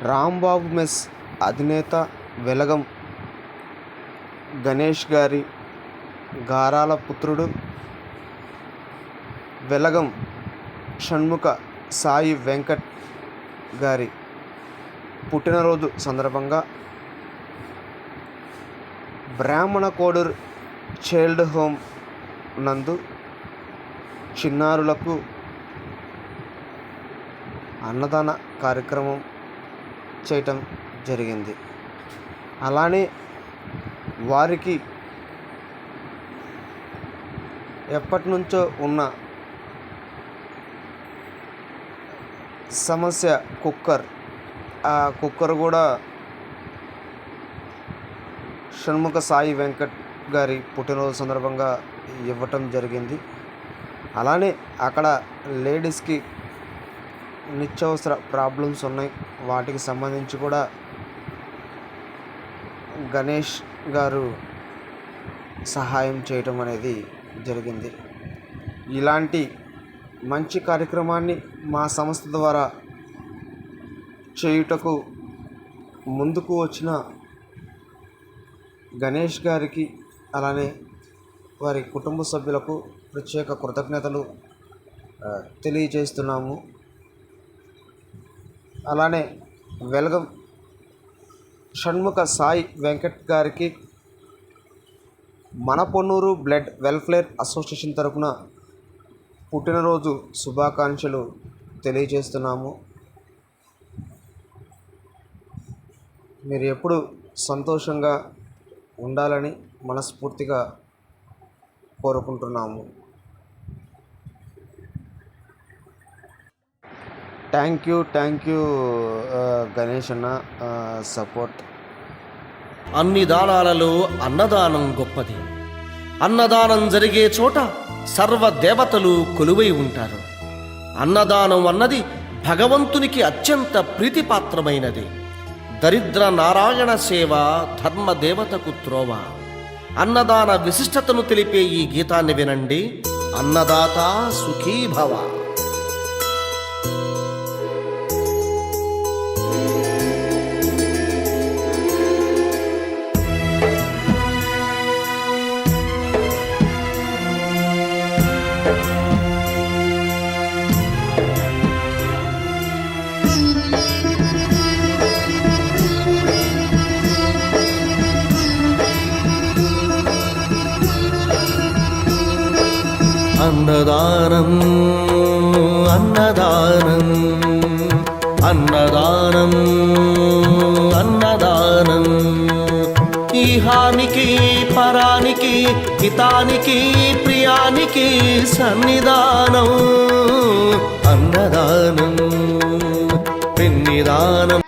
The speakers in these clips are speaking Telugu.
రాంబాబు మెస్ అధినేత వెలగం గణేష్ గారి గారాల పుత్రుడు వెలగం షణ్ముఖ సాయి వెంకట్ గారి పుట్టినరోజు సందర్భంగా బ్రాహ్మణ కోడూర్ చైల్డ్ హోమ్ నందు చిన్నారులకు అన్నదాన కార్యక్రమం చేయటం జరిగింది. అలానే వారికి ఎప్పటి నుంచో ఉన్న సమస్య కుక్కర్. ఆ కుక్కర్ కూడా షణ్ముఖ సాయి వెంకట్ గారి పుట్టినరోజు సందర్భంగా ఇవ్వటం జరిగింది. అలానే అక్కడ లేడీస్కి నిత్యవసర ప్రాబ్లమ్స్ ఉన్నాయి. వాటికి సంబంధించి కూడా గణేష్ గారు సహాయం చేయటం అనేది జరిగింది. ఇలాంటి మంచి కార్యక్రమాన్ని మా సంస్థ ద్వారా చేయుటకు ముందుకు వచ్చిన గణేష్ గారికి అలానే వారి కుటుంబ సభ్యులకు ప్రత్యేక కృతజ్ఞతలు తెలియజేస్తున్నాము. అలానే వెలగం షణ్ముఖ సాయి వెంకట్ గారికి మన పొన్నూరు బ్లడ్ వెల్ఫేర్ అసోసియేషన్ తరఫున పుట్టినరోజు శుభాకాంక్షలు తెలియజేస్తున్నాము. మీరు ఎప్పుడు సంతోషంగా ఉండాలని మనస్ఫూర్తిగా కోరుకుంటున్నాము. Thank you thank you Ganesh అన్న సపోర్ట్ అన్ని దానాలలో అన్నదానం గొప్పది. అన్నదానం జరిగే చోట సర్వ దేవతలు కొలువై ఉంటారు. అన్నదానం అన్నది భగవంతునికి అత్యంత ప్రీతిపాత్రమైనది. దరిద్ర నారాయణ సేవ ధర్మ దేవతకు త్రోవ. అన్నదాన విశిష్టతను తెలిపే ఈ గీతాన్ని వినండి. అన్నదాత సుఖీభవ. అన్నదానం అన్నదానం అన్నదానం. అన్నదానం ఈహానికి పరానికి హితానికి ప్రియానికి సన్నిధానం అన్నదానం పిన్నిదానం.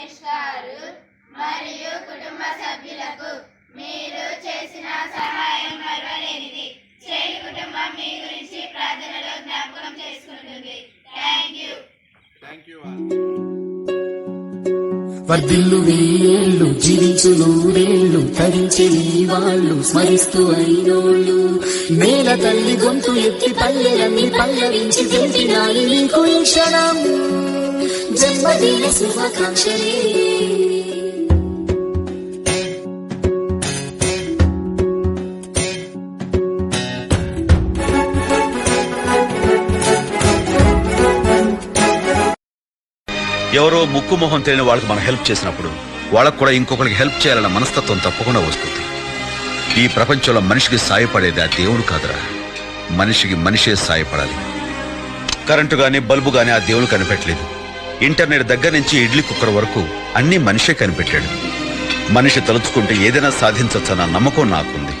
గణేష్ గారు మరియు కుటుంబ సభ్యులకు మీరు చేసిన సహాయం మరవలేనిది. చేడు కుటుంబం మీ గురించి ప్రార్థనలో జ్ఞాపకం చేసుకుంటుంది. థ్యాంక్ యూ థ్యాంక్ యూ వర్ధిల్లు వెయ్యేళ్ళు జీవించు నూరేళ్ళు తరించే వాళ్ళు స్మరిస్తూ అయినోళ్ళు. నేల తల్లి గొంతు ఎత్తి పల్లెలన్నీ పల్లవించి తెలిపినాయి నీకు ఈ క్షణం జన్మదిన శుభాకాంక్షలే. ఎవరో ముక్కు మొహం తెలియని వాళ్ళకి మనం హెల్ప్ చేసినప్పుడు వాళ్ళకు కూడా ఇంకొకరికి హెల్ప్ చేయాలన్న మనస్తత్వం తప్పకుండా వస్తుంది. ఈ ప్రపంచంలో మనిషికి సాయపడేది ఆ దేవుడు కాదురా. మనిషికి మనిషే సాయపడాలి. కరెంటు కానీ బల్బు కానీ ఆ దేవుడు కనిపెట్టలేదు. ఇంటర్నెట్ దగ్గర నుంచి ఇడ్లీ కుక్కర్ వరకు అన్ని మనిషే కనిపెట్టాడు. మనిషి తలుచుకుంటే ఏదైనా సాధించవచ్చన్న నమ్మకం నాకుంది.